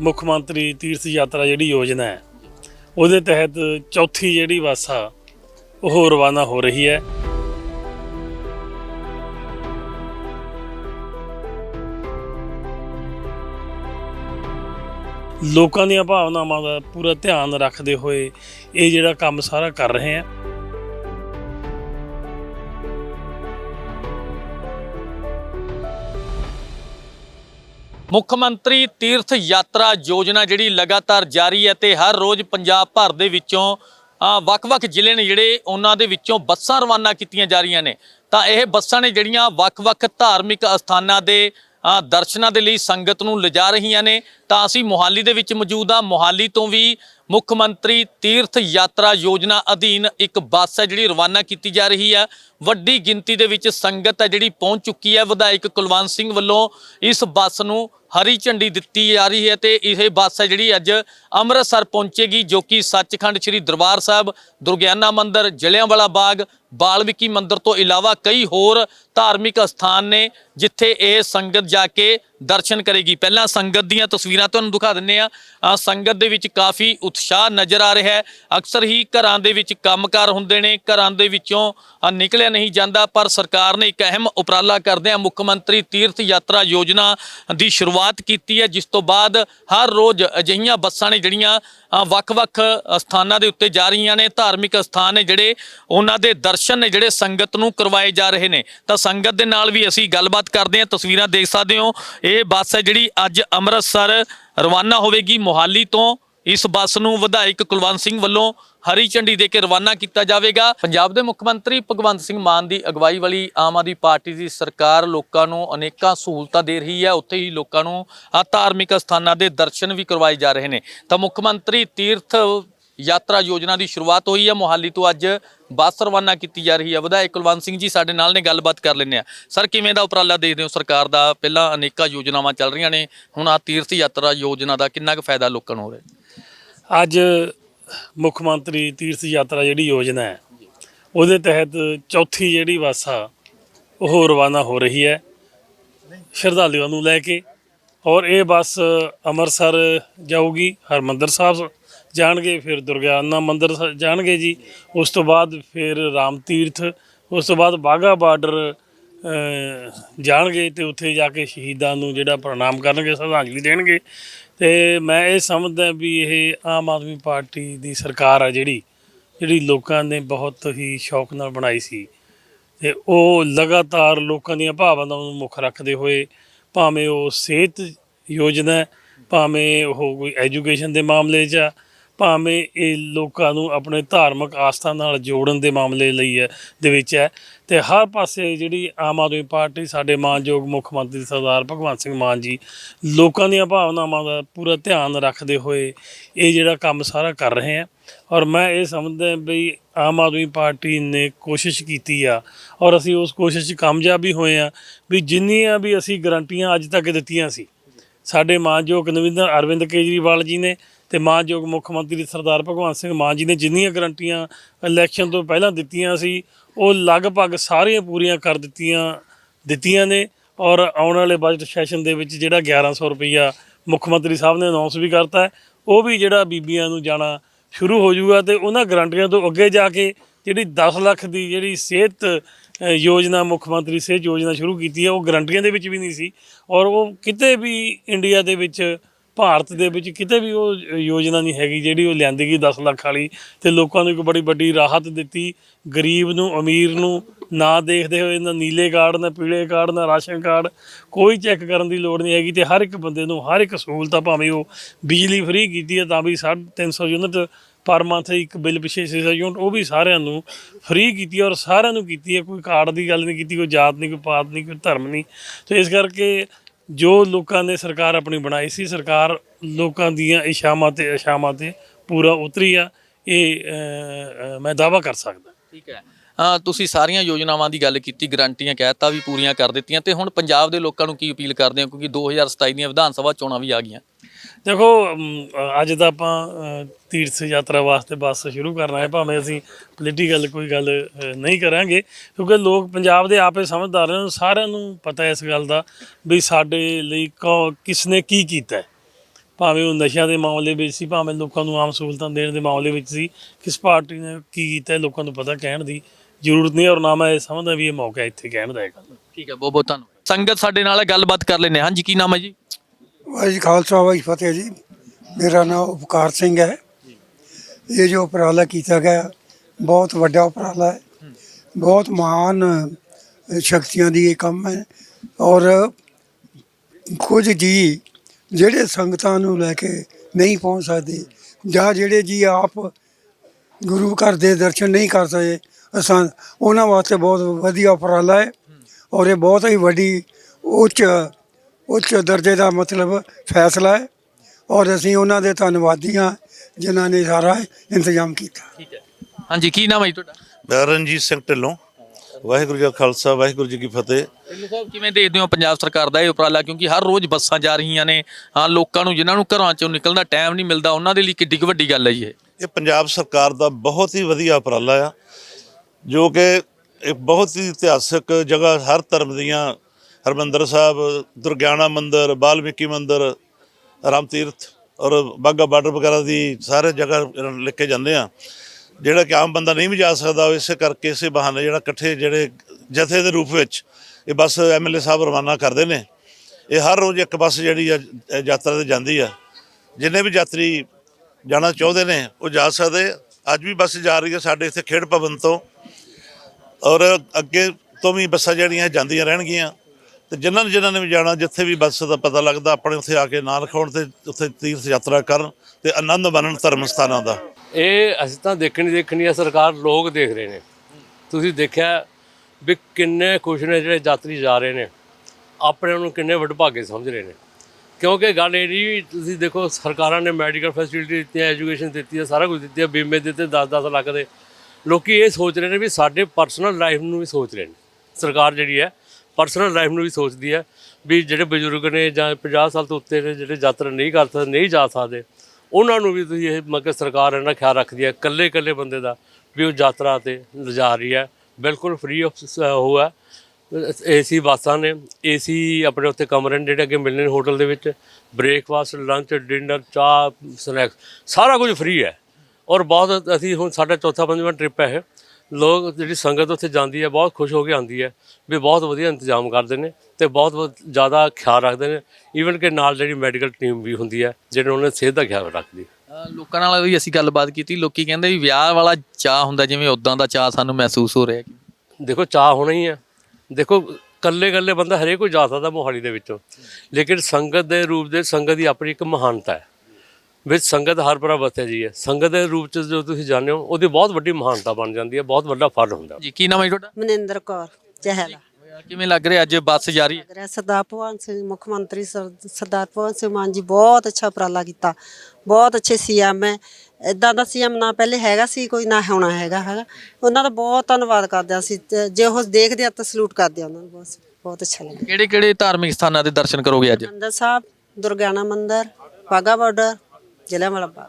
ਮੁੱਖ ਮੰਤਰੀ ਤੀਰਥ ਯਾਤਰਾ ਜਿਹੜੀ ਯੋਜਨਾ ਹੈ, ਉਹਦੇ ਤਹਿਤ ਚੌਥੀ ਜਿਹੜੀ ਬੱਸ ਆ ਉਹ ਰਵਾਨਾ ਹੋ ਰਹੀ ਹੈ। ਲੋਕਾਂ ਦੀਆਂ ਭਾਵਨਾਵਾਂ ਦਾ ਪੂਰਾ ਧਿਆਨ ਰੱਖਦੇ ਹੋਏ ਇਹ ਜਿਹੜਾ ਕੰਮ ਸਾਰਾ ਕਰ ਰਹੇ ਆ ਮੁੱਖ ਮੰਤਰੀ ਤੀਰਥ ਯਾਤਰਾ ਯੋਜਨਾ ਜਿਹੜੀ ਲਗਾਤਾਰ ਜਾਰੀ ਹੈ ਤੇ ਹਰ ਰੋਜ਼ ਪੰਜਾਬ ਭਰ ਦੇ ਵਿੱਚੋਂ ਵੱਖ-ਵੱਖ ਜ਼ਿਲ੍ਹੇ ਨੇ ਜਿਹੜੇ ਉਹਨਾਂ ਦੇ ਵਿੱਚੋਂ ਬੱਸਾਂ ਰਵਾਨਾ ਕੀਤੀਆਂ ਜਾ ਰਹੀਆਂ ਨੇ। ਤਾਂ ਇਹ ਬੱਸਾਂ ਨੇ ਜਿਹੜੀਆਂ ਵੱਖ-ਵੱਖ ਧਾਰਮਿਕ ਅਸਥਾਨਾਂ ਦੇ ਦਰਸ਼ਨਾਂ ਦੇ ਲਈ ਸੰਗਤ ਨੂੰ ਲਿਜਾ ਰਹੀਆਂ ਨੇ। ਤਾਂ ਅਸੀਂ ਮੋਹਾਲੀ ਦੇ ਵਿੱਚ ਮੌਜੂਦ ਆ ਮੋਹਾਲੀ ਤੋਂ ਵੀ ਮੁੱਖ ਮੰਤਰੀ ਤੀਰਥ ਯਾਤਰਾ ਯੋਜਨਾ ਅਧੀਨ ਇੱਕ ਬੱਸ ਹੈ ਜਿਹੜੀ ਰਵਾਨਾ ਕੀਤੀ ਜਾ ਰਹੀ ਹੈ। ਵੱਡੀ ਗਿਣਤੀ ਦੇ ਵਿੱਚ ਸੰਗਤ ਹੈ ਜਿਹੜੀ ਪਹੁੰਚ ਚੁੱਕੀ ਹੈ। ਵਿਧਾਇਕ ਕੁਲਵੰਤ ਸਿੰਘ ਵੱਲੋਂ ਇਸ ਬੱਸ ਨੂੰ ਹਰੀ ਝੰਡੀ ਦਿੱਤੀ ਜਾ ਰਹੀ ਹੈ ਤੇ ਇਹ ਬੱਸ ਹੈ ਜਿਹੜੀ ਅੱਜ ਅੰਮ੍ਰਿਤਸਰ ਪਹੁੰਚੇਗੀ ਜੋ ਕਿ ਸੱਚਖੰਡ ਸ੍ਰੀ ਦਰਬਾਰ ਸਾਹਿਬ, ਦੁਰਗਿਆਨਾ ਮੰਦਿਰ ਜਲਿਆਂਵਾਲਾ ਬਾਗ ਬਾਲਮੀਕੀ ਮੰਦਿਰ ਤੋਂ ਇਲਾਵਾ ਕਈ ਹੋਰ ਧਾਰਮਿਕ ਅਸਥਾਨ ਨੇ ਜਿੱਥੇ ਇਹ ਸੰਗਤ ਜਾ ਕੇ ਦਰਸ਼ਨ ਕਰੇਗੀ। ਪਹਿਲਾਂ ਸੰਗਤ ਦੀਆਂ ਤਸਵੀਰਾਂ ਤੁਹਾਨੂੰ ਦਿਖਾ ਦਿੰਨੇ ਆ। ਸੰਗਤ ਦੇ ਵਿੱਚ ਕਾਫੀ ਉਤਸ਼ਾਹ ਨਜ਼ਰ ਆ ਰਿਹਾ ਹੈ। ਅਕਸਰ ਹੀ ਘਰਾਂ ਦੇ ਵਿੱਚ ਕੰਮਕਾਰ ਹੁੰਦੇ ਨੇ, ਘਰਾਂ ਦੇ ਵਿੱਚੋਂ ਨਿਕਲਿਆ ਨਹੀਂ ਜਾਂਦਾ, ਪਰ ਸਰਕਾਰ ਨੇ ਇੱਕ ਅਹਿਮ ਉਪਰਾਲਾ ਕਰਦੇ ਆ ਮੁੱਖ ਮੰਤਰੀ ਤੀਰਥ ਯਾਤਰਾ ਯੋਜਨਾ ਦੀ ਸ਼ੁਰੂਆਤ ਕੀਤੀ ਹੈ, ਜਿਸ ਤੋਂ ਬਾਅਦ ਹਰ ਰੋਜ਼ ਅਜਿਹੀਆਂ ਬੱਸਾਂ ਨੇ ਜਿਹੜੀਆਂ ਵੱਖ-ਵੱਖ ਸਥਾਨਾਂ ਦੇ ਉੱਤੇ ਜਾ ਰਹੀਆਂ ਨੇ, ਧਾਰਮਿਕ ਸਥਾਨ ਨੇ ਜਿਹੜੇ ਉਹਨਾਂ ਦੇ ਦਰਸ਼ਨ ਨੇ ਜਿਹੜੇ ਸੰਗਤ ਨੂੰ ਕਰਵਾਏ ਜਾ ਰਹੇ ਨੇ। ਤਾਂ ਸੰਗਤ ਦੇ ਨਾਲ ਵੀ ਅਸੀਂ ਗੱਲਬਾਤ ਕਰਦੇ ਹਾਂ, ਤਸਵੀਰਾਂ ਦੇਖ ਸਕਦੇ ਹੋ। ਇਹ ਬੱਸ ਹੈ ਜਿਹੜੀ ਅੱਜ ਅੰਮ੍ਰਿਤਸਰ ਰਵਾਨਾ ਹੋਵੇਗੀ। ਮੋਹਾਲੀ ਤੋਂ ਇਸ ਬੱਸ ਨੂੰ ਵਿਧਾਇਕ ਕੁਲਵੰਤ ਸਿੰਘ ਵੱਲੋਂ ਹਰੀ ਝੰਡੀ ਦੇ ਕੇ ਰਵਾਨਾ ਕੀਤਾ ਜਾਵੇਗਾ। ਪੰਜਾਬ ਦੇ ਮੁੱਖ ਮੰਤਰੀ ਭਗਵੰਤ ਸਿੰਘ ਮਾਨ ਦੀ ਅਗਵਾਈ ਵਾਲੀ ਆਮ ਆਦਮੀ ਪਾਰਟੀ ਦੀ ਸਰਕਾਰ ਲੋਕਾਂ ਨੂੰ ਅਨੇਕਾਂ ਸਹੂਲਤਾਂ ਦੇ ਰਹੀ ਹੈ। ਉੱਥੇ ਹੀ ਲੋਕਾਂ ਨੂੰ ਆ ਧਾਰਮਿਕ ਸਥਾਨਾਂ ਦੇ ਦਰਸ਼ਨ ਵੀ ਕਰਵਾਏ ਜਾ ਰਹੇ ਨੇ। ਤਾਂ ਮੁੱਖ ਮੰਤਰੀ ਤੀਰਥ ਯਾਤਰਾ ਯੋਜਨਾ ਦੀ ਸ਼ੁਰੂਆਤ ਹੋਈ ਹੈ। ਮੋਹਾਲੀ ਤੋਂ ਅੱਜ ਬੱਸ ਰਵਾਨਾ ਕੀਤੀ ਜਾ ਰਹੀ ਹੈ। ਵਿਧਾਇਕ ਕੁਲਵੰਤ ਸਿੰਘ ਜੀ ਸਾਡੇ ਨਾਲ ਨੇ, ਗੱਲਬਾਤ ਕਰ ਲੈਂਦੇ ਆ ਸਰ, ਕਿਵੇਂ ਦਾ ਉਪਰਾਲਾ ਦੇਖਦੇ ਹੋ? ਸਰਕਾਰ ਦਾ ਪਹਿਲਾਂ ਅਨੇਕਾਂ ਯੋਜਨਾਵਾਂ ਚੱਲ ਰਹੀਆਂ ਨੇ। ਹੁਣ ਆ ਤੀਰਥ ਯਾਤਰਾ ਯੋਜਨਾ ਦਾ ਕਿੰਨਾ ਕੁ ਫਾਇਦਾ ਲੋਕਾਂ ਨੂੰ ਹੋ ਰਿਹਾ? ਅੱਜ ਮੁੱਖ ਮੰਤਰੀ ਤੀਰਥ ਯਾਤਰਾ ਜਿਹੜੀ ਯੋਜਨਾ ਹੈ, ਉਹਦੇ ਤਹਿਤ ਚੌਥੀ ਜਿਹੜੀ ਬੱਸ ਆ, ਉਹ ਰਵਾਨਾ ਹੋ ਰਹੀ ਹੈ। ਸ਼ਰਧਾਲੂਆਂ ਨੂੰ ਲੈ ਕੇ। ਔਰ ਇਹ ਬੱਸ ਅੰਮ੍ਰਿਤਸਰ ਜਾਊਗੀ, ਹਰਮੰਦਰ ਸਾਹਿਬ ਜਾਣਗੇ ਫਿਰ ਦੁਰਗਿਆਨਾ ਮੰਦਿਰ ਸ- ਜਾਣਗੇ ਜੀ। ਉਸ ਤੋਂ ਬਾਅਦ ਫਿਰ ਰਾਮ ਤੀਰਥ ਉਸ ਤੋਂ ਬਾਅਦ ਬਾਗਾ ਬਾਰਡਰ ਅ, ਜਾਣਗੇ ਤੇ ਉੱਥੇ ਜਾ ਕੇ ਸ਼ਹੀਦਾਂ ਨੂੰ ਜਿਹੜਾ ਪ੍ਰਣਾਮ ਕਰਨਗੇ ਸ਼ਰਧਾਂਜਲੀ ਦੇਣਗੇ। ਤੇ ਮੈਂ ਇਹ ਸਮਝਦਾ ਵੀ ਇਹ ਆਮ ਆਦਮੀ ਪਾਰਟੀ ਦੀ ਸਰਕਾਰ ਆ ਜਿਹੜੀ ਜਿਹੜੀ ਲੋਕਾਂ ਨੇ ਬਹੁਤ ਹੀ ਸ਼ੌਕ ਨਾਲ ਬਣਾਈ ਸੀ। ਤੇ ਉਹ ਲਗਾਤਾਰ ਲੋਕਾਂ ਦੀਆਂ ਭਾਵਨਾਵਾਂ ਨੂੰ ਮੁੱਖ ਰੱਖਦੇ ਹੋਏ ਭਾਵੇਂ ਉਹ ਸਿਹਤ ਯੋਜਨਾ ਹੈ, ਭਾਵੇਂ ਉਹ ਕੋਈ ਐਜੂਕੇਸ਼ਨ ਦੇ ਮਾਮਲੇ 'ਚ ਆ ਭਾਵੇਂ ਇਹ ਲੋਕਾਂ ਨੂੰ ਆਪਣੇ ਧਾਰਮਿਕ ਆਸਥਾ ਨਾਲ ਜੋੜਨ ਦੇ ਮਾਮਲੇ ਲਈ ਹੈ, ਦੇ ਵਿੱਚ ਹੈ। ਤੇ ਹਰ ਪਾਸੇ ਜਿਹੜੀ ਆਮ ਆਦਮੀ ਪਾਰਟੀ ਸਾਡੇ ਮਾਨਯੋਗ ਮੁੱਖ ਮੰਤਰੀ ਸਰਦਾਰ ਭਗਵੰਤ ਸਿੰਘ ਮਾਨ ਜੀ, ਲੋਕਾਂ ਦੀਆਂ ਭਾਵਨਾਵਾਂ ਦਾ ਪੂਰਾ ਧਿਆਨ ਰੱਖਦੇ ਹੋਏ ਇਹ ਜਿਹੜਾ ਕੰਮ ਸਾਰਾ ਕਰ ਰਹੇ ਆ। ਔਰ ਮੈਂ ਇਹ ਸਮਝਦਾ ਵੀ ਆਮ ਆਦਮੀ ਪਾਰਟੀ ਨੇ ਕੋਸ਼ਿਸ਼ ਕੀਤੀ ਆ, ਔਰ ਅਸੀਂ ਉਸ ਕੋਸ਼ਿਸ਼ 'ਚ ਕਾਮਯਾਬ ਵੀ ਹੋਏ ਆ ਵੀ ਜਿੰਨੀਆਂ ਵੀ ਅਸੀਂ ਗਰੰਟੀਆਂ ਅੱਜ ਤੱਕ ਦਿੱਤੀਆਂ ਸੀ, ਸਾਡੇ ਮਾਨਯੋਗ ਨਵਿੰਦਰ ਅਰਵਿੰਦ ਕੇਜਰੀਵਾਲ ਜੀ ਨੇ ਤੇ ਮਾਨਯੋਗ ਮੁੱਖ ਮੰਤਰੀ ਸਰਦਾਰ ਭਗਵੰਤ ਸਿੰਘ ਮਾਨ ਜੀ ਨੇ ਜਿੰਨੀਆਂ ਗਰੰਟੀਆਂ ਇਲੈਕਸ਼ਨ ਤੋਂ ਪਹਿਲਾਂ ਦਿੱਤੀਆਂ ਸੀ, ਉਹ ਲਗਭਗ ਸਾਰੀਆਂ ਪੂਰੀਆਂ ਕਰ ਦਿੱਤੀਆਂ ਦਿੱਤੀਆਂ ਨੇ ਔਰ ਆਉਣ ਵਾਲੇ ਬਜਟ ਸੈਸ਼ਨ ਦੇ ਵਿੱਚ ਜਿਹੜਾ 1100 ਰੁਪਈਆ ਮੁੱਖ ਮੰਤਰੀ ਸਾਹਿਬ ਨੇ ਅਨਾਉਂਸ ਵੀ ਕਰਤਾ ਉਹ ਵੀ ਜਿਹੜਾ ਬੀਬੀਆਂ ਨੂੰ ਜਾਣਾ ਸ਼ੁਰੂ ਹੋ ਜਾਊਗਾ ਤੇ ਉਹਨਾਂ ਗਰੰਟੀਆਂ ਤੋਂ ਅੱਗੇ ਜਾ ਕੇ ਜਿਹੜੀ 10 ਲੱਖ ਦੀ ਜਿਹੜੀ ਸਿਹਤ ਯੋਜਨਾ ਮੁੱਖ ਮੰਤਰੀ ਸਿਹਤ ਯੋਜਨਾ ਸ਼ੁਰੂ ਕੀਤੀ ਹੈ, ਉਹ ਗਰੰਟੀਆਂ ਦੇ ਵਿੱਚ ਵੀ ਨਹੀਂ ਸੀ ਔਰ ਉਹ ਕਿਤੇ ਵੀ ਇੰਡੀਆ ਦੇ ਵਿੱਚ ਭਾਰਤ ਦੇ ਵਿੱਚ ਕਿਤੇ ਵੀ ਉਹ ਯੋਜਨਾ ਨਹੀਂ ਹੈਗੀ ਜਿਹੜੀ ਉਹ ਲਿਆਂਦੀ ਗਈ 10 ਲੱਖ ਵਾਲੀ ਤੇ ਲੋਕਾਂ ਨੂੰ ਇੱਕ ਬੜੀ ਵੱਡੀ ਰਾਹਤ ਦਿੱਤੀ। ਗਰੀਬ ਨੂੰ, ਅਮੀਰ ਨੂੰ ਨਾ ਦੇਖਦੇ ਹੋਏ, ਨਾ ਨੀਲੇ ਕਾਰਡ, ਨਾ ਪੀਲੇ ਕਾਰਡ, ਨਾ ਰਾਸ਼ਨ ਕਾਰਡ, ਕੋਈ ਚੈੱਕ ਕਰਨ ਦੀ ਲੋੜ ਨਹੀਂ ਹੈਗੀ ਤੇ ਹਰ ਇੱਕ ਬੰਦੇ ਨੂੰ, ਹਰ ਇੱਕ ਸਹੂਲਤਾਂ ਭਾਵੇਂ ਉਹ ਬਿਜਲੀ ਫ੍ਰੀ ਕੀਤੀ ਹੈ ਤਾਂ ਵੀ 350 ਯੂਨਿਟ ਪਰ ਮੰਥ ਇੱਕ ਬਿੱਲ ਪਿੱਛੇ 600 ਯੂਨਿਟ, ਉਹ ਵੀ ਸਾਰਿਆਂ ਨੂੰ ਫ੍ਰੀ ਕੀਤੀ ਔਰ ਸਾਰਿਆਂ ਨੂੰ ਕੀਤੀ ਹੈ। ਕੋਈ ਕਾਰਡ ਦੀ ਗੱਲ ਨਹੀਂ ਕੀਤੀ, ਕੋਈ ਜਾਤ ਨਹੀਂ, ਕੋਈ ਪਾਤ ਨਹੀਂ, ਕੋਈ ਧਰਮ ਨਹੀਂ। ਤੇ ਇਸ ਕਰਕੇ ਜੋ ਲੋਕਾਂ ਨੇ ਸਰਕਾਰ ਆਪਣੀ ਬਣਾਈ ਸੀ, ਸਰਕਾਰ ਲੋਕਾਂ ਦੀਆਂ ਇਸ਼ਾਵਾਂ ਤੇ ਇਸ਼ਾਵਾਂ ਤੇ ਪੂਰਾ ਉਤਰੀ ਆ, ਇਹ ਮੈਂ ਦਾਵਾ ਕਰ ਸਕਦਾ। ਠੀਕ ਹੈ। ਤੁਸੀਂ ਸਾਰੀਆਂ ਯੋਜਨਾਵਾਂ ਦੀ ਗੱਲ ਕੀਤੀ, ਗਰੰਟੀਆਂ ਕਹਿਤਾ ਵੀ ਪੂਰੀਆਂ ਕਰ ਦਿੱਤੀਆਂ ਤੇ ਹੁਣ ਪੰਜਾਬ ਦੇ ਲੋਕਾਂ ਨੂੰ ਕੀ ਅਪੀਲ ਕਰਦੇ ਹੋ? ਕਿਉਂਕਿ 2027 ਦੀਆਂ ਵਿਧਾਨ ਸਭਾ ਚੋਣਾਂ ਵੀ ਆ ਗਈਆਂ। ਦੇਖੋ ਅੱਜ ਦਾ ਆਪਾਂ ਤੀਰਥ ਯਾਤਰਾ ਵਾਸਤੇ ਬੱਸ ਸ਼ੁਰੂ ਕਰਨਾ ਹੈ, ਭਾਵੇਂ ਅਸੀਂ ਪੋਲੀਟੀਕਲ ਕੋਈ ਗੱਲ ਨਹੀਂ ਕਰਾਂਗੇ, ਕਿਉਂਕਿ ਲੋਕ ਪੰਜਾਬ ਦੇ ਆਪੇ ਸਮਝਦਾਰ ਨੇ, ਸਾਰਿਆਂ ਨੂੰ ਪਤਾ ਹੈ ਇਸ ਗੱਲ ਦਾ ਵੀ ਸਾਡੇ ਲਈ ਕੌ- ਕਿਸ ਨੇ ਕੀ ਕੀਤਾ ਭਾਵੇਂ ਉਹ ਨਸ਼ਿਆਂ ਦੇ ਮਾਮਲੇ ਵਿੱਚ ਸੀ, ਭਾਵੇਂ ਲੋਕਾਂ ਨੂੰ ਆਮ ਸਹੂਲਤਾਂ ਦੇਣ ਦੇ ਮਾਮਲੇ ਵਿੱਚ ਸੀ, ਕਿਸ ਪਾਰਟੀ ਨੇ ਕੀ ਕੀਤਾ ਲੋਕਾਂ ਨੂੰ ਪਤਾ ਕਹਿਣ ਦੀ ਜ਼ਰੂਰਤ ਨਹੀਂ ਔਰ ਨਾ ਮੈਂ ਇਹ ਸਮਝਦਾ ਵੀ ਇਹ ਮੌਕਾ ਹੈ ਇੱਥੇ ਕਹਿਣ ਦਾ ਇਹ ਗੱਲ। ਠੀਕ ਹੈ ਬਹੁਤ ਬਹੁਤ ਧੰਨਵਾਦ। ਸੰਗਤ ਸਾਡੇ ਨਾਲ ਹੈ ਗੱਲਬਾਤ ਕਰ ਹਾਂ। ਹਾਂਜੀ ਕੀ ਨਾਮ ਹੈ ਜੀ? ਵਾਹਿਗੁਰੂ ਜੀ ਖਾਲਸਾ ਵਾਹਿਗੁਰੂ ਫਤਿਹ ਜੀ। ਮੇਰਾ ਨਾਮ ਉਪਕਾਰ ਸਿੰਘ ਹੈ। ਇਹ ਜੋ ਉਪਰਾਲਾ ਕੀਤਾ ਗਿਆ ਬਹੁਤ ਵੱਡਾ ਉਪਰਾਲਾ ਹੈ। ਬਹੁਤ ਮਹਾਨ ਸ਼ਕਤੀਆਂ ਦੀ ਇਹ ਕੰਮ ਹੈ। ਔਰ ਕੁਝ ਜੀ ਜਿਹੜੇ ਸੰਗਤਾਂ ਨੂੰ ਲੈ ਕੇ ਨਹੀਂ ਪਹੁੰਚ ਸਕਦੇ ਜਾਂ ਜਿਹੜੇ ਜੀ ਆਪ ਗੁਰੂ ਘਰ ਦੇ ਦਰਸ਼ਨ ਨਹੀਂ ਕਰ ਸਕਦੇ ਅਸਾਂ ਉਹਨਾਂ ਵਾਸਤੇ ਬਹੁਤ ਵਧੀਆ ਉਪਰਾਲਾ ਹੈ ਔਰ ਇਹ ਬਹੁਤ ਹੀ ਵੱਡੀ ਉੱਚ ਉੱਚ ਦਰਜੇ ਦਾ ਮਤਲਬ ਫੈਸਲਾ ਹੈ ਔਰ ਅਸੀਂ ਉਹਨਾਂ ਦੇ ਧੰਨਵਾਦੀ ਹਾਂ ਜਿਨ੍ਹਾਂ ਨੇ ਸਾਰਾ ਇੰਤਜ਼ਾਮ ਕੀਤਾ। ਠੀਕ ਹੈ। ਹਾਂਜੀ ਕੀ ਨਾਮ ਹੈ ਜੀ ਤੁਹਾਡਾ? ਮੈਂ ਰਣਜੀਤ ਸਿੰਘ ਢਿੱਲੋਂ। ਵਾਹਿਗੁਰੂ ਜੀ ਕਾ ਖਾਲਸਾ ਵਾਹਿਗੁਰੂ ਜੀ ਕੀ ਫਤਿਹ। ਢਿੱਲੋਂ ਸਾਹਿਬ ਕਿਵੇਂ ਦੇਖਦੇ ਹੋ ਪੰਜਾਬ ਸਰਕਾਰ ਦਾ ਇਹ ਉਪਰਾਲਾ? ਕਿਉਂਕਿ ਹਰ ਰੋਜ਼ ਬੱਸਾਂ ਜਾ ਰਹੀਆਂ ਨੇ ਹਾਂ ਲੋਕਾਂ ਨੂੰ ਜਿਨ੍ਹਾਂ ਨੂੰ ਘਰਾਂ ਚੋਂ ਨਿਕਲਣ ਦਾ ਟਾਈਮ ਨਹੀਂ ਮਿਲਦਾ ਉਹਨਾਂ ਦੇ ਲਈ ਕਿੱਡੀ ਕੁ ਵੱਡੀ ਗੱਲ ਹੈ ਜੀ ਇਹ। ਇਹ ਪੰਜਾਬ ਸਰਕਾਰ ਦਾ ਬਹੁਤ ਹੀ ਵਧੀਆ ਉਪਰਾਲਾ ਆ। ਜੋ ਕਿ ਇੱਕ ਬਹੁਤ ਹੀ ਇਤਿਹਾਸਕ ਜਗ੍ਹਾ ਹਰ ਧਰਮ ਦੀਆਂ, ਹਰਮੰਦਰ ਸਾਹਿਬ, ਦੁਰਗਿਆਣਾ ਮੰਦਿਰ, ਬਾਲਮੀਕੀ ਮੰਦਿਰ ਰਾਮ ਤੀਰਥ ਔਰ ਬਾਗਾ ਬਾਰਡਰ ਵਗੈਰਾ ਦੀ ਸਾਰੇ ਜਗ੍ਹਾ ਲਿਖ ਕੇ ਜਾਂਦੇ ਆ। ਜਿਹੜਾ ਕਿ ਆਮ ਬੰਦਾ ਨਹੀਂ ਵੀ ਜਾ ਸਕਦਾ, ਉਹ ਇਸੇ ਕਰਕੇ ਇਸੇ ਬਹਾਨੇ ਜਿਹੜਾ ਇਕੱਠੇ ਜਿਹੜੇ ਜਥੇ ਦੇ ਰੂਪ ਵਿੱਚ ਇਹ ਬੱਸ ਐਮਐਲਏ ਸਾਹਿਬ ਰਵਾਨਾ ਕਰਦੇ ਨੇ। ਇਹ ਹਰ ਰੋਜ਼ ਇੱਕ ਬੱਸ ਜਿਹੜੀ ਆ ਯਾਤਰਾ ਤੇ ਜਾਂਦੀ ਆ। ਜਿੰਨੇ ਵੀ ਯਾਤਰੀ ਜਾਣਾ ਚਾਹੁੰਦੇ ਨੇ, ਉਹ ਜਾ ਸਕਦੇ ਅੱਜ ਵੀ ਬੱਸ ਜਾ ਰਹੀ ਹੈ ਸਾਡੇ ਇੱਥੇ ਖੇਡ ਭਵਨ ਤੋਂ। ਔਰ ਅੱਗੇ ਤੋਂ ਵੀ ਬੱਸਾਂ ਜਿਹੜੀਆਂ ਜਾਂਦੀਆਂ ਰਹਿਣਗੀਆਂ, ਤੇ ਜਿਨ੍ਹਾਂ ਨੇ ਜਿਨ੍ਹਾਂ ਨੇ ਵੀ ਜਾਣਾ, ਜਿੱਥੇ ਵੀ ਬੱਸ ਦਾ ਪਤਾ ਲੱਗਦਾ, ਆਪਣੇ ਉੱਥੇ ਆ ਕੇ ਨਾਂ ਲਿਖਾਉਣ ਤੇ ਉੱਥੇ ਤੀਰਥ ਯਾਤਰਾ ਕਰਨ ਤੇ ਆਨੰਦ ਮਾਣਨ ਧਰਮ ਸਥਾਨਾਂ ਦਾ। ਇਹ ਅਸੀਂ ਤਾਂ ਦੇਖਣੀ ਦੇਖਣੀ ਆ, ਸਰਕਾਰ ਲੋਕ ਦੇਖ ਰਹੇ ਨੇ। ਤੁਸੀਂ ਦੇਖਿਆ ਵੀ ਕਿੰਨੇ ਖੁਸ਼ ਨੇ ਜਿਹੜੇ ਯਾਤਰੀ ਜਾ ਰਹੇ ਨੇ। ਆਪਣੇ ਨੂੰ ਕਿੰਨੇ ਵਡਭਾਗੇ ਸਮਝ ਰਹੇ ਨੇ। ਕਿਉਂਕਿ ਗੱਲ ਇਹ ਨਹੀਂ, ਤੁਸੀਂ ਦੇਖੋ ਸਰਕਾਰਾਂ ਨੇ ਮੈਡੀਕਲ ਫੈਸਿਲਿਟੀ ਦਿੱਤੀਆਂ, ਐਜੂਕੇਸ਼ਨ ਦਿੱਤੀ ਹੈ ਸਾਰਾ ਕੁਝ ਦਿੱਤੀ ਹੈ ਬੀਮੇ ਦਿੱਤੇ 10-10 ਲੱਖ ਦੇ ਲੋਕੀ ਇਹ ਸੋਚ ਰਹੇ ਨੇ ਵੀ ਸਾਡੇ ਪਰਸਨਲ ਲਾਈਫ ਨੂੰ ਵੀ ਸੋਚ ਰਹੇ ਨੇ। ਸਰਕਾਰ ਜਿਹੜੀ ਹੈ ਪਰਸਨਲ ਲਾਈਫ ਨੂੰ ਵੀ ਸੋਚਦੀ ਹੈ ਵੀ ਜਿਹੜੇ ਬਜ਼ੁਰਗ ਨੇ ਜਾਂ 50 ਸਾਲ ਤੋਂ ਉੱਤੇ ਨੇ, ਜਿਹੜੇ ਯਾਤਰਾ ਨਹੀਂ ਕਰ ਸਕਦੇ, ਨਹੀਂ ਜਾ ਸਕਦੇ, ਉਹਨਾਂ ਨੂੰ ਵੀ ਤੁਸੀਂ ਇਹ ਮਤਲਬ ਕਿ ਸਰਕਾਰ ਇਹਨਾਂ ਖਿਆਲ ਰੱਖਦੀ ਹੈ ਇਕੱਲੇ ਇਕੱਲੇ ਬੰਦੇ ਦਾ ਵੀ ਉਹ ਯਾਤਰਾ ਤੇ ਲਿਜਾ ਰਹੀ ਹੈ। ਬਿਲਕੁਲ ਫ੍ਰੀ ਆਫ ਉਹ ਹੈ। ਏਸੀ ਬੱਸਾਂ ਨੇ ਏਸੀ ਆਪਣੇ ਉੱਤੇ ਕਮਰੇ ਨੇ, ਜਿਹੜੇ ਅੱਗੇ ਮਿਲਣੇ ਨੇ ਹੋਟਲ ਦੇ ਵਿੱਚ ਬ੍ਰੇਕਫਾਸਟ ਲੰਚ ਡਿਨਰ ਚਾਹ ਸਨੈਕਸ ਸਾਰਾ ਕੁਝ ਫ੍ਰੀ ਹੈ। ਔਰ ਬਹੁਤ ਅਸੀਂ ਹੁਣ ਸਾਡਾ ਚੌਥਾ ਪੰਜਵਾਂ ਟ੍ਰਿਪ ਹੈ ਇਹ। ਲੋਕ ਜਿਹੜੀ ਸੰਗਤ ਉੱਥੇ ਜਾਂਦੀ ਹੈ ਬਹੁਤ ਖੁਸ਼ ਹੋ ਕੇ ਆਉਂਦੀ ਹੈ ਵੀ ਬਹੁਤ ਵਧੀਆ ਇੰਤਜ਼ਾਮ ਕਰਦੇ ਨੇ ਤੇ ਬਹੁਤ ਬਹੁਤ ਜ਼ਿਆਦਾ ਖਿਆਲ ਰੱਖਦੇ ਨੇ। ਈਵਨ ਕਿ ਨਾਲ ਜਿਹੜੀ ਮੈਡੀਕਲ ਟੀਮ ਵੀ ਹੁੰਦੀ ਹੈ ਜਿਹੜੇ ਉਹਨਾਂ ਸਿਹਤ ਦਾ ਖਿਆਲ ਰੱਖਦੀ। ਲੋਕਾਂ ਨਾਲ ਵੀ ਅਸੀਂ ਗੱਲਬਾਤ ਕੀਤੀ। ਲੋਕੀ ਕਹਿੰਦੇ ਵੀ ਵਿਆਹ ਵਾਲਾ ਚਾਹ ਹੁੰਦਾ ਜਿਵੇਂ ਉਦਾਂ ਦਾ ਚਾਹ ਸਾਨੂੰ ਮਹਿਸੂਸ ਹੋ ਰਿਹਾ ਦੇਖੋ ਚਾਹ ਹੋਣਾ ਹੀ ਹੈ। ਦੇਖੋ ਕੱਲੇ ਕੱਲੇ ਬੰਦਾ ਹਰੇਕ ਕੋਈ ਜਾ ਸਕਦਾ ਮੋਹਾਲੀ ਦੇ ਵਿੱਚੋਂ। ਲੇਕਿਨ ਸੰਗਤ ਦੇ ਰੂਪ ਦੇ ਸੰਗਤ ਦੀ ਆਪਣੀ ਇੱਕ ਮਹਾਨਤਾ ਹੈ। ਵਿੱਚ ਸੰਗਤ ਹਰ ਪ੍ਰਭ ਵਸਿਆ ਜੀ ਹੈ। ਸੰਗਤ ਦੇ ਰੂਪ ਚ ਜੋ ਤੁਸੀਂ ਜਾਣਦੇ ਹੋ ਉਹਦੀ ਬਹੁਤ ਵੱਡੀ ਮਹਾਨਤਾ ਬਣ ਜਾਂਦੀ ਹੈ ਬਹੁਤ ਵੱਡਾ ਫਲ ਹੁੰਦਾ ਜੀ ਕੀ ਨਾਮ ਹੈ ਜੀ ਤੁਹਾਡਾ? ਮਨਿੰਦਰ ਕੌਰ ਚਹਿਲਾ। ਕਿਵੇਂ ਲੱਗ ਰਿਹਾ ਅੱਜ ਬੱਸ ਜਾ ਰਹੀ ਹੈ? ਸਰਦਾਰ ਭਗਵੰਤ ਸਿੰਘ ਮੁੱਖ ਮੰਤਰੀ ਸਰ- ਸਰਦਾਰ ਭਗਵੰਤ ਸਿੰਘ ਮਾਨ ਜੀ ਬਹੁਤ ਅੱਛਾ ਉਪਰਾਲਾ ਕੀਤਾ। ਬਹੁਤ ਅੱਛੇ ਸੀਐਮ ਹੈ। ਇਦਾਂ ਦਾ ਸੀਐਮ ਨਾ ਪਹਿਲੇ ਹੈਗਾ ਸੀ ਕੋਈ ਨਾ ਹੋਣਾ ਹੈਗਾ ਹੈਗਾ। ਉਹਨਾਂ ਦਾ ਬਹੁਤ ਧੰਨਵਾਦ ਕਰਦੇ ਹਾਂ ਅਸੀਂ। ਤੇ ਜੇ ਉਹ ਦੇਖਦੇ ਆ ਤਾਂ ਸਲੂਟ ਕਰਦੇ ਆ ਉਹਨਾਂ ਨੂੰ ਬਹੁਤ ਬਹੁਤ ਅੱਛਾ ਲੱਗਦਾ। ਕਿਹੜੇ ਕਿਹੜੇ ਧਾਰਮਿਕ ਸਥਾਨਾਂ ਦੇ ਦਰਸ਼ਨ ਕਰੋਗੇ ਅੱਜ? ਮੰਦਰ ਸਾਹਿਬ ਦੁਰਗਿਆਨਾ ਮੰਦਿਰ ਬਾਗਾ ਬਾਰਡਰ ਜ਼ਿਲ੍ਹਿਆਂਵਾਲਾ ਬਾਗ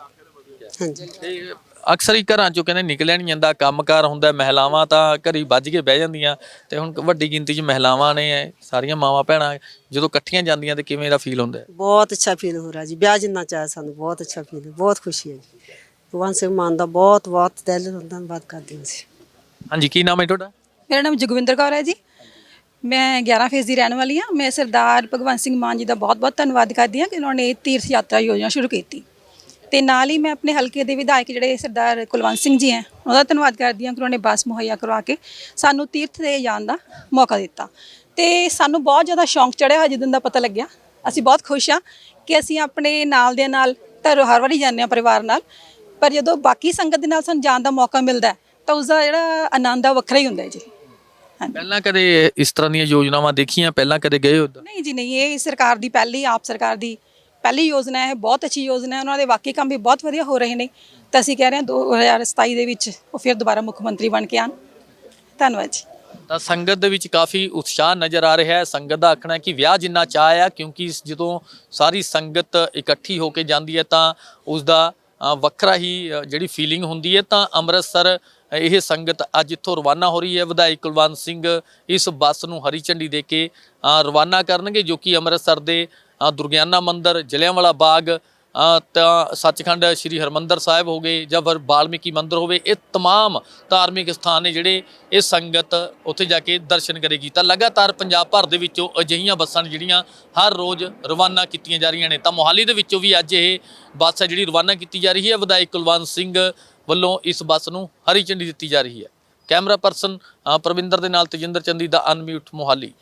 ਹਾਂਜੀ। ਤੇ ਅਕਸਰ ਹੀ ਘਰਾਂ ਚੋਂ ਕਹਿੰਦੇ ਨਿਕਲਿਆ ਨਹੀਂ ਜਾਂਦਾ ਕੰਮਕਾਰ ਹੁੰਦਾ ਮਹਿਲਾਵਾਂ ਤਾਂ ਘਰੀ ਵੱਜ ਕੇ ਬਹਿ ਜਾਂਦੀਆਂ। ਤੇ ਹੁਣ ਵੱਡੀ ਗਿਣਤੀ 'ਚ ਮਹਿਲਾਵਾਂ ਨੇ ਸਾਰੀਆਂ ਮਾਵਾਂ ਭੈਣਾਂ ਜਦੋਂ ਇਕੱਠੀਆਂ ਜਾਂਦੀਆਂ ਤੇ ਕਿਵੇਂ ਦਾ ਫੀਲ ਹੁੰਦਾ? ਬਹੁਤ ਅੱਛਾ ਫੀਲ ਹੋ ਰਿਹਾ ਜੀ। ਵਿਆਹ ਜਿੰਨਾ ਚਾਹਿਆ ਸਾਨੂੰ ਬਹੁਤ ਅੱਛਾ ਫੀਲ ਬਹੁਤ ਖੁਸ਼ੀ ਹੈ ਜੀ। ਭਗਵੰਤ ਸਿੰਘ ਮਾਨ ਦਾ ਬਹੁਤ ਬਹੁਤ ਦਿਲ ਤੋਂ ਧੰਨਵਾਦ ਕਰਦੇ ਹਾਂ ਅਸੀਂ। ਹਾਂਜੀ ਕੀ ਨਾਮ ਹੈ ਤੁਹਾਡਾ? ਮੇਰਾ ਨਾਮ ਜਗਵਿੰਦਰ ਕੌਰ ਹੈ ਜੀ। ਮੈਂ 11 ਫੇਜ਼ ਦੀ ਰਹਿਣ ਵਾਲੀ ਹਾਂ। ਮੈਂ ਸਰਦਾਰ ਭਗਵੰਤ ਸਿੰਘ ਮਾਨ ਜੀ ਦਾ ਬਹੁਤ-ਬਹੁਤ ਧੰਨਵਾਦ ਕਰਦੀ ਹਾਂ ਕਿ ਉਹਨਾਂ ਨੇ ਇਹ ਤੀਰਥ ਯਾਤਰਾ ਯੋਜਨਾ ਸ਼ੁਰੂ ਕੀਤੀ। ਤੇ ਨਾਲ ਹੀ ਮੈਂ ਆਪਣੇ ਹਲਕੇ ਦੇ ਵਿਧਾਇਕ ਜਿਹੜੇ ਸਰਦਾਰ ਕੁਲਵੰਤ ਸਿੰਘ ਜੀ ਹੈ ਉਹਦਾ ਧੰਨਵਾਦ ਕਰਦੀ ਹਾਂ ਕਿ ਉਹਨਾਂ ਨੇ ਬੱਸ ਮੁਹੱਈਆ ਕਰਵਾ ਕੇ ਸਾਨੂੰ ਤੀਰਥ ਤੇ ਜਾਣ ਦਾ ਮੌਕਾ ਦਿੱਤਾ। ਤੇ ਸਾਨੂੰ ਬਹੁਤ ਜ਼ਿਆਦਾ ਸ਼ੌਂਕ ਚੜਿਆ ਹੋਇਆ ਜਿੱਦਣ ਦਾ ਪਤਾ ਲੱਗਿਆ। ਅਸੀਂ ਬਹੁਤ ਖੁਸ਼ ਹਾਂ ਕਿ ਅਸੀਂ ਆਪਣੇ ਨਾਲ ਦੇ ਨਾਲ ਤਾਂ ਹਰ ਵਾਰੀ ਜਾਂਦੇ ਹਾਂ ਪਰਿਵਾਰ ਨਾਲ ਪਰ ਜਦੋਂ ਬਾਕੀ ਸੰਗਤ ਦੇ ਨਾਲ ਸਾਨੂੰ ਜਾਣ ਦਾ ਮੌਕਾ ਮਿਲਦਾ ਤਾਂ ਉਸ ਦਾ ਜਿਹੜਾ ਆਨੰਦ ਆ ਵੱਖਰਾ ਹੀ ਹੁੰਦਾ ਹੈ ਜੀ। ਪਹਿਲਾਂ ਕਦੇ ਇਸ ਤਰ੍ਹਾਂ ਦੀਆਂ ਯੋਜਨਾਵਾਂ ਦੇਖੀਆਂ? ਪਹਿਲਾਂ ਕਦੇ ਗਏ ਹੋ ਨਹੀਂ ਜੀ ਨਹੀਂ ਇਹ ਸਰਕਾਰ ਦੀ ਪਹਿਲੀ ਆਪ ਸਰਕਾਰ ਦੀ ਪਹਿਲੀ ਯੋਜਨਾ ਹੈ ਬਹੁਤ ਅੱਛੀ ਯੋਜਨਾ ਹੈ, ਉਹਨਾਂ ਦੇ ਵਾਕਈ ਕੰਮ ਵੀ ਬਹੁਤ ਵਧੀਆ ਹੋ ਰਹੇ ਨੇ। ਤਾਂ ਅਸੀਂ ਕਹਿ ਰਹੇ ਹਾਂ 2027 ਦੇ ਵਿੱਚ ਉਹ ਫਿਰ ਦੁਬਾਰਾ ਮੁੱਖ ਮੰਤਰੀ ਬਣ ਕੇ ਆਣ ਧੰਨਵਾਦ ਜੀ। ਤਾਂ ਸੰਗਤ ਦੇ ਵਿੱਚ ਕਾਫੀ ਉਤਸ਼ਾਹ ਨਜ਼ਰ ਆ ਰਿਹਾ ਹੈ। ਸੰਗਤ ਦਾ ਆਖਣਾ ਕਿ ਵਿਆਹ ਜਿੰਨਾ ਚਾਹ ਆ, ਕਿਉਂਕਿ ਜਦੋਂ ਸਾਰੀ ਸੰਗਤ ਇਕੱਠੀ ਹੋ ਕੇ ਜਾਂਦੀ ਹੈ ਤਾਂ ਉਸ ਦਾ ਵੱਖਰਾ ਹੀ ਜਿਹੜੀ ਫੀਲਿੰਗ ਹੁੰਦੀ ਹੈ। ਤਾਂ ਅੰਮ੍ਰਿਤਸਰ ਇਹ ਸੰਗਤ ਅੱਜ ਇੱਥੋਂ ਰਵਾਨਾ ਹੋ ਰਹੀ ਹੈ। ਵਿਧਾਇਕ ਕੁਲਵੰਤ ਸਿੰਘ ਇਸ ਬੱਸ ਨੂੰ ਹਰੀ ਝੰਡੀ ਦੇ ਕੇ ਰਵਾਨਾ ਕਰਨਗੇ, ਜੋ ਕਿ ਅੰਮ੍ਰਿਤਸਰ ਦੇ ਦੁਰਗਿਆਨਾ ਮੰਦਿਰ ਜਲਿਆਂਵਾਲਾ ਬਾਗ ਅ, ਤਾਂ ਸੱਚਖੰਡ ਸ੍ਰੀ ਹਰਮੰਦਰ ਸਾਹਿਬ ਹੋ ਗਏ ਜਾਂ ਫਿਰ ਬਾਲਮੀਕੀ ਮੰਦਿਰ ਹੋਵੇ ਇਹ तमाम ਧਾਰਮਿਕ ਸਥਾਨ ਨੇ ਜਿਹੜੇ ਇਹ ਸੰਗਤ ਉੱਥੇ ਜਾ ਕੇ ਦਰਸ਼ਨ ਕਰੇਗੀ ਤਾਂ ਲਗਾਤਾਰ ਪੰਜਾਬ ਭਰ ਦੇ ਵਿੱਚੋਂ ਅਜਿਹੀਆਂ ਬੱਸਾਂ ਨੇ ਜਿਹੜੀਆਂ ਹਰ ਰੋਜ਼ ਰਵਾਨਾ ਕੀਤੀਆਂ ਜਾ ਰਹੀਆਂ ਨੇ ਤਾਂ ਮੋਹਾਲੀ ਦੇ ਵਿੱਚੋਂ ਵੀ ਅੱਜ ਇਹ ਬੱਸ ਹੈ ਜਿਹੜੀ ਰਵਾਨਾ ਕੀਤੀ ਜਾ ਰਹੀ ਹੈ ਵਿਧਾਇਕ ਕੁਲਵੰਤ ਸਿੰਘ ਵੱਲੋਂ ਇਸ ਬੱਸ ਨੂੰ ਹਰੀ ਝੰਡੀ ਦਿੱਤੀ ਜਾ ਰਹੀ ਹੈ ਕੈਮਰਾ ਪਰਸਨ ਅ, ਪ੍ਰਵਿੰਦਰ ਦੇ ਨਾਲ ਤੇਜਿੰਦਰ ਚੰਦੀ ਦਾ ਅਨਮਿਊਟ ਮੋਹਾਲੀ